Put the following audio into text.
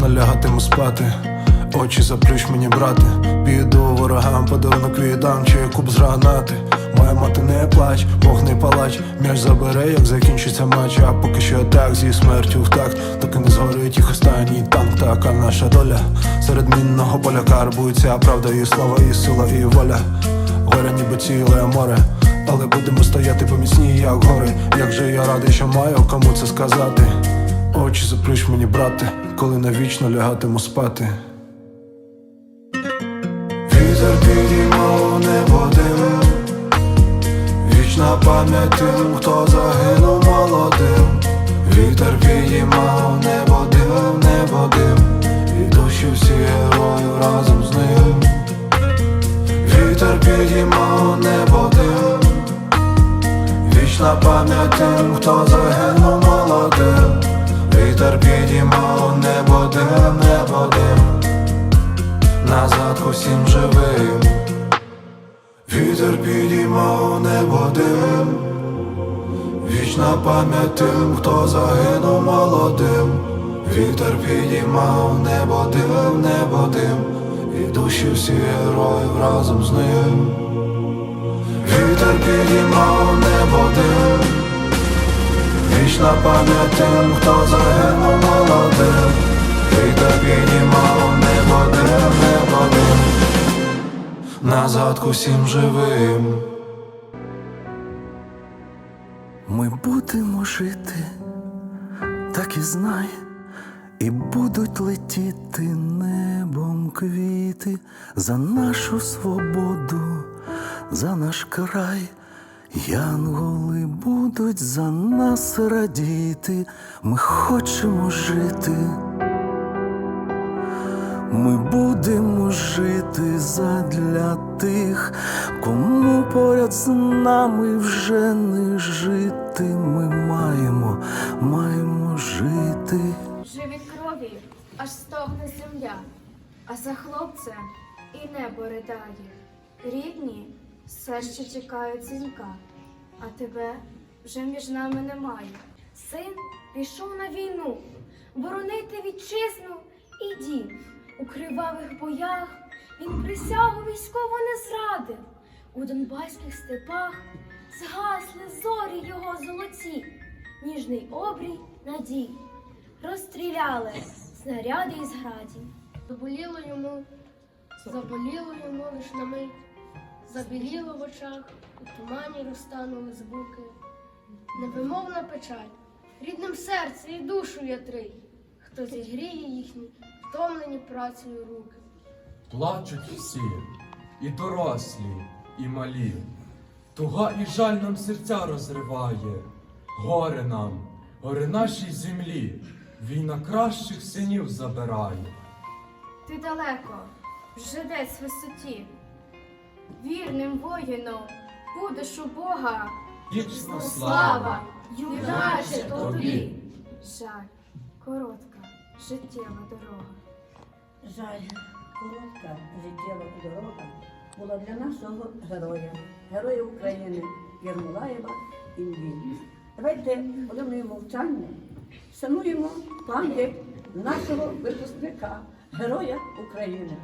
навічно лягатиму спати, очі заплющ мені, брате. Піду ворогам, подарунок віддам, чи куб з гранати. Моя мати не плач, Бог не палач, м'яч забере, як закінчиться матч, а поки що так зі смертю в такт, доки не згорить їх останній танк, така наша доля. Серед мінного поля карбується правда і слава, і сила, і воля. Горе ніби ціле море, але будемо стояти поміцні, як гори. Як же я радий, що маю кому це сказати. Очі заплющ мені, брате, коли навічно лягатиму спати. Вітер підіймав небо дим, вічна пам'ять тим, хто загинув молодим. Вітер підіймав небо дим, небо дим, і душі всі героїв разом з ним. Вітер підіймав небо дим, вічна пам'ять тим, хто загинув молодим. Вітер підіймав небо дим, небо назад усім живим. Вітер підіймав небо дим, вічна пам'ять тим, хто загинув молодим. Вітер підіймав небо дим, небо дим, і душі всі героїв разом з ним. Вітер підіймав небо вічна пам'ять тим, хто загинув молодим. Вітер підіймав небо дим, небо дим, назад усім живим. Ми будемо жити, так і знай, і будуть летіти небом квіти за нашу свободу, за наш край. Янголи будуть за нас радіти, ми хочемо жити. Ми будемо жити задля тих, кому поряд з нами вже не жити. Ми маємо, маємо жити. Живі крові, аж стогне земля, а за хлопця і небо ридає. Рідні все ще чекають дзвінка, а тебе вже між нами немає. Син пішов на війну, боронити вітчизну і дім. У кривавих боях він присягу військову не зрадив. У донбаських степах згасли зорі його золоті, ніжний обрій надій розстріляли снаряди із граді. Заболіло йому, заболіло йому лиш на мить, забіліло в очах, у тумані розтанули звуки. Невимовна печаль, рідним серце і душу ятрий, хто зігріє їхні втомлені працею руки. Плачуть всі, і дорослі, і малі. Туга і жаль нам серця розриває. Горе нам, горе нашій землі. Війна кращих синів забирає. Ти далеко, вже десь в висоті. Вірним воїном будеш у Бога. Вічна Слава, юначе тобі. Жаль, коротка, життєва дорога. Жаль, коротка життєва дорога була для нашого героя, героя України Єрмолаєва Іллі. Давайте хвилиною мовчання шануємо пам'ять нашого випускника, героя України.